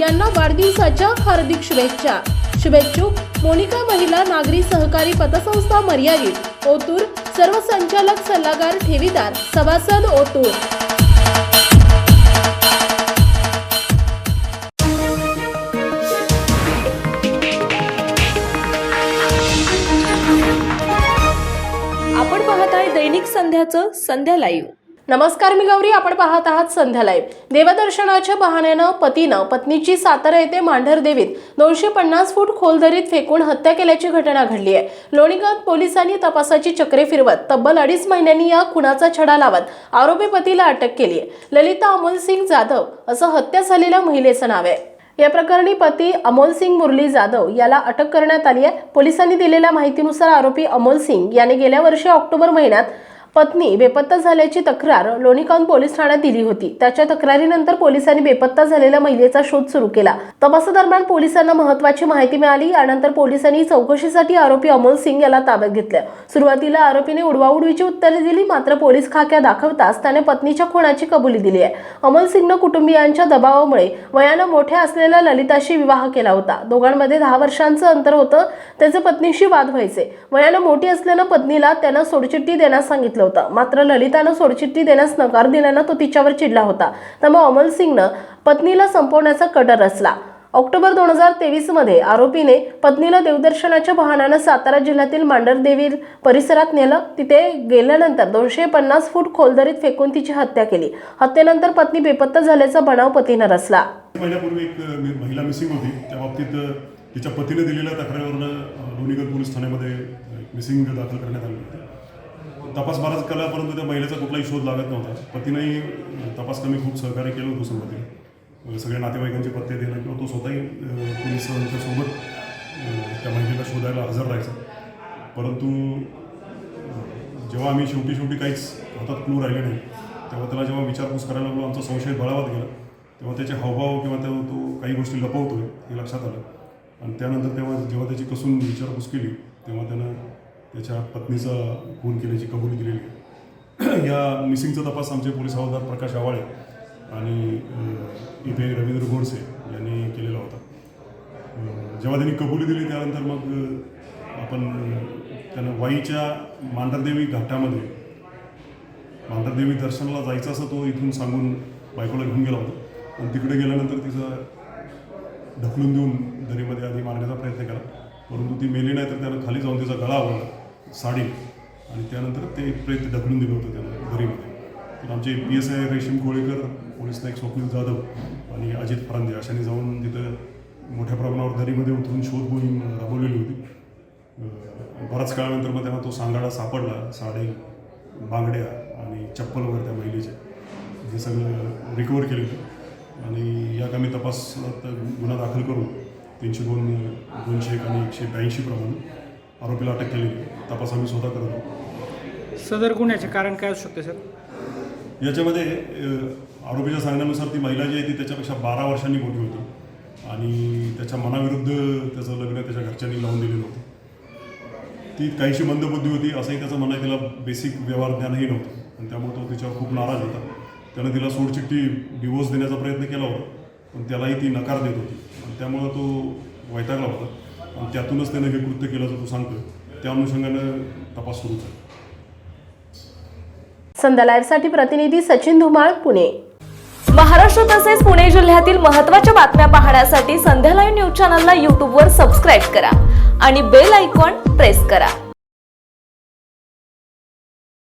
यांना वाढदिवसाच्या हार्दिक शुभेच्छा. शुभेच्छुक मोनिका महिला नागरी सहकारी पतसंस्था मर्यादित ओतूर सर्व संचालक सल्लागार ठेवीदार सभासद ओतूर. आपण पाहत आहे दैनिक संध्याचं संध्या लाईव्ह नमस्कार मी गौरी आपण पाहत आहात संध्या लाईव्ह देवदर्शनाच्या बहाण्यानं पतीनं पत्नीची सातारा येथे मांढर देवीत दोनशे पन्नास फूट खोल दरीत फेकून हत्या केल्याची घटना घडली आहे. लोणीगंज पोलिसांनी तपासाची चक्रे फिरवत तब्बल अडीच महिन्यांनी या खुनाचा छडा लावत आरोपी पतीला अटक केली आहे. ललिता अमोल सिंग जाधव असं हत्या झालेल्या महिलेचं नाव आहे. या प्रकरणी पती अमोल सिंग मुरली जाधव याला अटक करण्यात आली आहे. पोलिसांनी दिलेल्या माहितीनुसार आरोपी अमोल सिंग याने गेल्या वर्षी ऑक्टोबर महिन्यात पत्नी बेपत्ता झाल्याची तक्रार लोणीकांत पोलीस ठाण्यात दिली होती. त्याच्या तक्रारीनंतर पोलिसांनी बेपत्ता झालेल्या महिलेचा शोध सुरू केला. तपासादरम्यान पोलिसांना महत्वाची माहिती मिळाली. यानंतर पोलिसांनी चौकशीसाठी आरोपी अमोल सिंग याला ताब्यात घेतलं. सुरुवातीला आरोपीने उडवाउडवीची उत्तरे दिली मात्र पोलीस खाक्या दाखवताच त्याने पत्नीच्या खुणाची कबुली दिली आहे. अमोल सिंगनं कुटुंबियांच्या दबावामुळे वयानं मोठ्या असलेल्या ललिताशी विवाह केला होता. दोघांमध्ये दहा वर्षांचं अंतर होतं. त्याचे पत्नीशी वाद व्हायचे. वयानं मोठी असल्यानं पत्नीला त्यानं सोडचिठ्ठी देण्यास सांगितलं होतं. मात्र ललितानं सोडचिठ्ठी देण्यास नकार दिल्यानं तो तिच्यावर चिडला होता. त्यामुळे अमल सिंगनं पत्नीला संपवण्याचा कटर रचला. ऑक्टोबर दोन हजार तेवीसमध्ये आरोपीने पत्नीला देवदर्शनाच्या वाहनानं सातारा जिल्ह्यातील मांडरदेवी परिसरात नेलं. तिथे गेल्यानंतर दोनशे पन्नास फूट खोलदरीत फेकून तिची हत्या केली. हत्येनंतर पत्नी बेपत्ता झाल्याचा बनाव पतीनं रचला. महिन्यापूर्वी एक महिला मिसिंग होती. त्या बाबतीत तिच्या पतीने दिलेल्या तक्रारीवरनं लोणीगड पोलीस ठाण्यामध्ये मिसिंग दाखल करण्यात आली होती. तपास बराच केला परंतु त्या महिलेचा कुठलाही शोध लागत नव्हता. पतीनंही तपास कमी खूप सहकार्य केलं होतं सुरुवातीला सगळे म्हणजे सगळ्या नातेवाईकांचे पत्ते देणं किंवा तो स्वतःही पोलिसांच्या सोबत त्या महिलेला शोधायला हजर राहायचा. परंतु जेव्हा आम्ही शेवटी शेवटी काहीच हातात क्लू राहिले नाही तेव्हा त्याला जेव्हा विचारपूस करायला लागलो आमचा संशय बळावत गेला तेव्हा त्याचे हावभाव किंवा त्या तो काही गोष्टी लपवतोय हे लक्षात आलं. आणि त्यानंतर तेव्हा जेव्हा त्याची कसून विचारपूस केली तेव्हा त्यानं त्याच्या पत्नीचा खून केल्याची कबुली दिलेली आहे. या मिसिंगचा तपास आमचे पोलीस हवालदार प्रकाश आवाळे आणि इथे रवींद्र गोडसे यांनी केलेला होता. जेव्हा त्यांनी कबुली दिली त्यानंतर मग आपण त्यांना त्यानं वाईच्या मांढरदेवी घाटामध्ये मांढरदेवी दर्शनाला जायचं असं तो इथून सांगून बायकोला घेऊन गेला होता. आणि तिकडे गेल्यानंतर तिचं ढकलून देऊन दरीमध्ये आधी मारण्याचा प्रयत्न केला. परंतु ती मेली नाही तर त्यानं खाली जाऊन तिचा गळा आवडला साडी. आणि त्यानंतर ते प्रेत ढकलून दिलं होतं त्यांना घरीमध्ये. तर आमचे P S I Reshim Kolekar police Naik Swapnil Jadhav आणि अजित परांदे अशाने जाऊन तिथं मोठ्या प्रमाणावर दरीमध्ये उतरून शोध मोहीम राबवलेली होती. बराच काळानंतर मग त्यांना तो सांगाडा सापडला साडे बांगड्या आणि चप्पल वगैरे त्या महिलेच्या. हे सगळं रिकवर केलेलं आणि या कामी तपासात गुन्हा दाखल करून तीनशे दोन दोनशे एक आणि एकशे ब्याऐंशी प्रमाणे आरोपीला अटक केली. तपास आम्ही स्वतः करत आहोत. सदर गुन्ह्याचे कारण काय असू शकते सर? याच्यामध्ये आरोपीच्या सांगण्यानुसार ती महिला जी आहे ती त्याच्यापेक्षा बारा वर्षांनी मोठी होती. आणि त्याच्या मनाविरुद्ध त्याचं लग्न त्याच्या घरच्यांनी लावून दिलेलं होतं. ती काहीशी मंदबुद्धी होती असंही त्याचं म्हणणं आहे, तिला बेसिक व्यवहार ज्ञानही नव्हतं. आणि त्यामुळे तो तिच्यावर खूप नाराज होता. त्यानं तिला सोडचिठ्ठी डिवोर्स देण्याचा प्रयत्न केला होता. पण त्यालाही ती नकार देत होती. आणि त्यामुळं तो वैतागला होता. आणि त्यातूनच त्यानं हे कृत्य केल्याचं तो सांगतोय त्या अनुषंगानं तपास सुरूच आहे संध्या लाईव्हसाठी प्रतिनिधी सचिन धुमाळ पुणे. महाराष्ट्र तसेच पुणे जिल्ह्यातील महत्त्वाच्या बातम्या पाहण्यासाठी संध्या लाईव्ह न्यूज चॅनलला यूट्यूबवर सबस्क्राईब करा आणि बेल आयकॉन प्रेस करा.